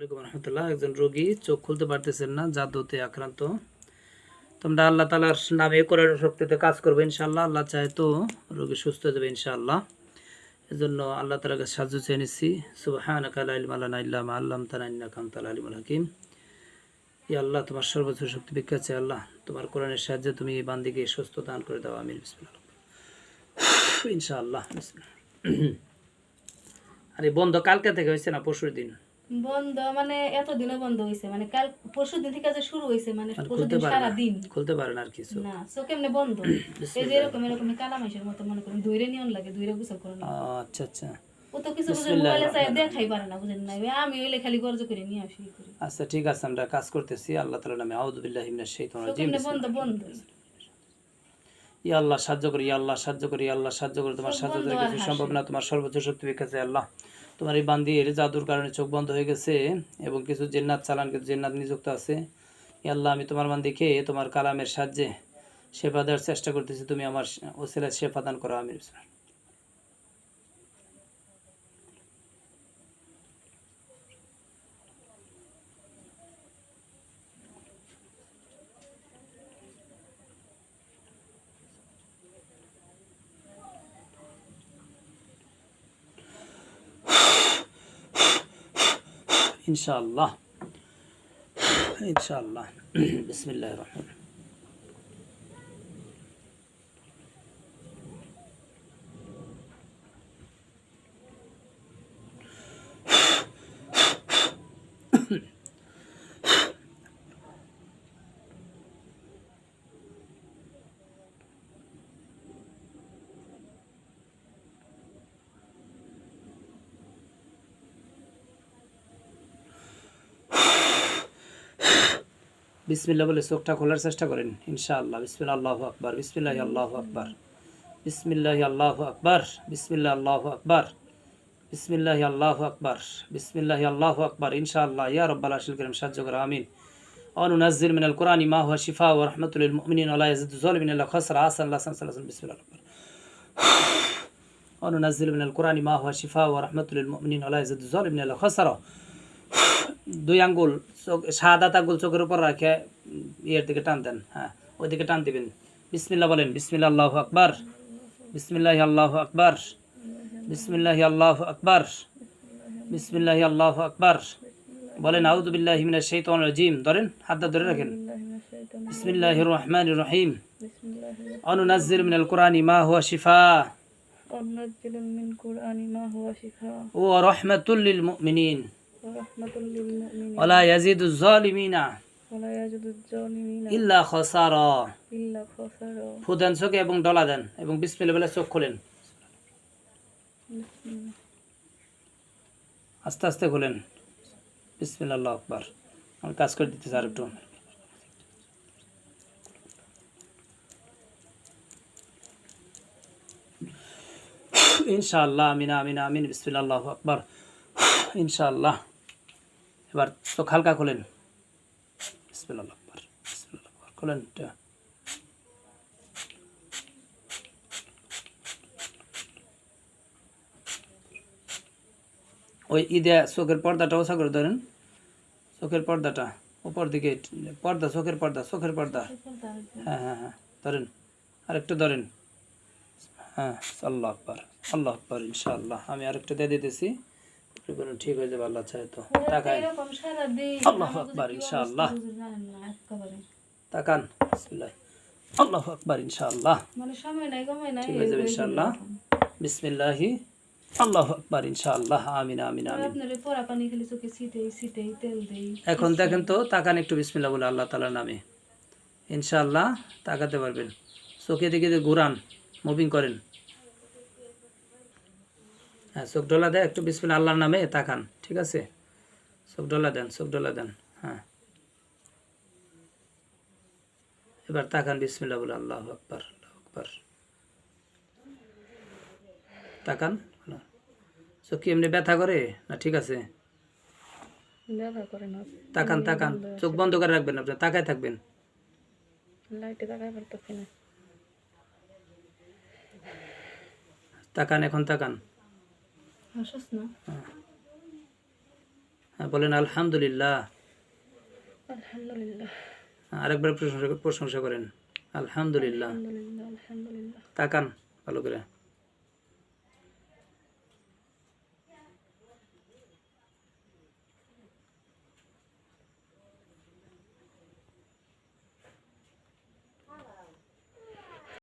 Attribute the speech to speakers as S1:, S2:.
S1: ওয়ালাইকুম রহমতুল্লাহ। একজন রোগী চোখ খুলতে পারতেছেন না, জাদুতে আক্রান্ত। তোমরা আল্লাহ তালার নামে করার শক্তিতে কাজ করবে ইনশাআল্লাহ। আল্লাহ চায় তো রোগী সুস্থ ইনশাআল্লাহ। এজন্য আল্লাহ সাহায্য চেয়ে নিচ্ছি। সুবাহান আলিমুল হাকিম। ই আল্লাহ, তোমার সর্বোচ্চ শক্তি আছে আল্লাহ। তোমার কোরআনের সাহায্যে তুমি এই বান্দিকে সুস্থ দান করে দাও। বিসমিল্লাহ। ইনশাআল্লাহ। আর বন্ধ কালকে থেকে হয়েছে না? পরশুর দিন।
S2: বন্ধ মানে এতদিনও বন্ধ হয়েছে মানে কাল পরশু দিন থেকে যে শুরু হয়েছে মানে পরশু দিন সারা দিন
S1: খুলতে পারেন আর কিছু।
S2: না বন্ধ। এই যে এরকম এরকম কালা মতো মনে করেন দৈরে নিয়ন লাগে গোসল করে
S1: আচ্ছা আচ্ছা।
S2: ও তো কিছু বুঝে মোবাইলে চাই দেখাই পারে না বুঝেন না আমি ওইলে খালি গর্জ করে নিয়ে আসি করি।
S1: আচ্ছা ঠিক আছে আমরা কাজ করতেছি। আল্লাহ তাআলার নামে আউযুবিল্লাহি মিনাশ শাইতানির রাজিম।
S2: বন্ধ বন্ধ।
S1: ইয়া আল্লাহ সাহায্য করি ইয়া আল্লাহ সাহায্য করি ইয়া আল্লাহ সাহায্য করি। তোমার সাহায্য করে কিছু সম্ভব না তোমার সর্বোচ্চ শক্তি বিকাশে আল্লাহ। তোমার এই বান্দির জাদুর কারণে চোখ বন্ধ হয়ে গেছে এবং কিছু জেন্নাত চালান, কিছু জেন্নাত নিযুক্ত আছে। আল্লাহ, আমি তোমার বান্দিকে তোমার কালামের সাহায্যে সেবা দেওয়ার চেষ্টা করতেছি। তুমি আমার ওসিলা সেবা দান করো আমির ইনশাআল্লাহ ইনশাআল্লাহ বিসমিল্লাহির রহমান বিসমিল্লাহ বলে চোখটা খোলার চেষ্টা করেন ইনশাআল্লাহ বিসমিল্লাহ আল্লাহ আকবার বিসমিল্লাহ আল্লাহ আকবার বিসমিল্লাহ আল্লাহ আকবার বিসমিল্লাহ আল্লাহ আকবার বিসমিল্লাহ আল্লাহ আকবার বিসমিল্লাহ আল্লাহ আকবার ইনশাআল্লাহ ইয়া রব্বাল আশিল করিম সাহায্য করে আমিন وننزل من القرآن ما هو شفاء ورحمة للمؤمنين ولا يزيد الظالمين إلا خسرا آسن الله سن سلسل بسم الله الرحمن وننزل من القرآن ما هو شفاء ورحمة للمؤمنين ولا يزيد الظالمين إلا خسرا দুই আঙ্গুল চোখ সাত আট আঙ্গুল চোখের উপর রাখে ইয়ের দিকে টান দেন হ্যাঁ ওই দিকে টান দিবেন। বিসমিল্লা বলেন বিসমিল্লা আল্লাহ আকবর বিসমিল্লাহ আল্লাহ আকবর বিসমিল্লাহ আল্লাহ আকবর বিসমিল্লাহ আল্লাহ আকবর। বলেন আউদুবিল্লাহ হিমিনা শৈতন রাজিম। ধরেন হাতটা ধরে রাখেন। বিসমিল্লাহ রহমান রহিম। অনুনাজির মিনাল কোরআন ইমা হুয়া শিফা। ও রহমাতুল্লিল মুমিনিন। ওলা ইয়াজিদু জালিমিনা ইল্লা ফু দেন চোখে এবং ডলা দেন এবং বিসমিল্লাহ বলে চোখ খোলেন। আস্তে আস্তে খোলেন। আকবার। আমি কাজ করে দিতে চাই একটু। ইনশাআল্লাহ আমিনা আমিনা আমিন। আকবার। ইনশাআল্লাহ। এবার চোখ হালকা খোলেন। বিসমিল্লাহ আকবার বিসমিল্লাহ আকবার খোলেন ওই ঈদে চোখের পর্দাটা ওসা করে ধরেন। চোখের পর্দাটা উপর দিকে পর্দা চোখের পর্দা চোখের পর্দা। হ্যাঁ হ্যাঁ হ্যাঁ ধরেন। আরেকটু ধরেন। হ্যাঁ আল্লাহ আকবার আল্লাহ আকবার ইনশাআল্লাহ। আমি আরেকটু দিয়ে দিতেছি। ঠিক হয়ে যাবে আল্লাহ চায় তো। আল্লাহ আকবার ইনশাআল্লাহ। তাকান বিসমিল্লাহ। আল্লাহ আকবার ইনশাআল্লাহ।
S2: মানে সময় নাই সময় নাই
S1: ঠিক হয়ে যাবে ইনশাআল্লাহ। বিসমিল্লাহি। আল্লাহ আকবার ইনশাআল্লাহ। আমিন আমিন আমিন।
S2: পোড়া পানি খালি চোখে তেল দেই
S1: এখন দেখেন তো তাকান একটু বিসমিল্লাহ বলে আল্লাহ তালার নামে। ইনশাআল্লাহ তাকাতে পারবেন। চোখে দিকে ঘুরান মুভিং করেন। হ্যাঁ চোখ ডলা দেয় একটু বিসমিল্লাহ আল্লাহর নামে তাকান ঠিক আছে? চোখ ডলা দেন চোখ ডলা দেন হ্যাঁ। এবার তাকান বিসমিল্লাহ বলে আল্লাহ আকবার আল্লাহ আকবার। তাকান চোখ কি এমনি ব্যথা করে না ঠিক আছে? তাকান তাকান। চোখ বন্ধ করে রাখবেন আপনি তাকায় থাকবেন। তাকান এখন তাকান। হ্যাঁ, বলেন আলহামদুলিল্লাহ।
S3: আলহামদুলিল্লাহ।
S1: আরেকবার প্রশংসা প্রশংসা করেন।
S3: আলহামদুলিল্লাহ।
S1: তাকান ভালো করে।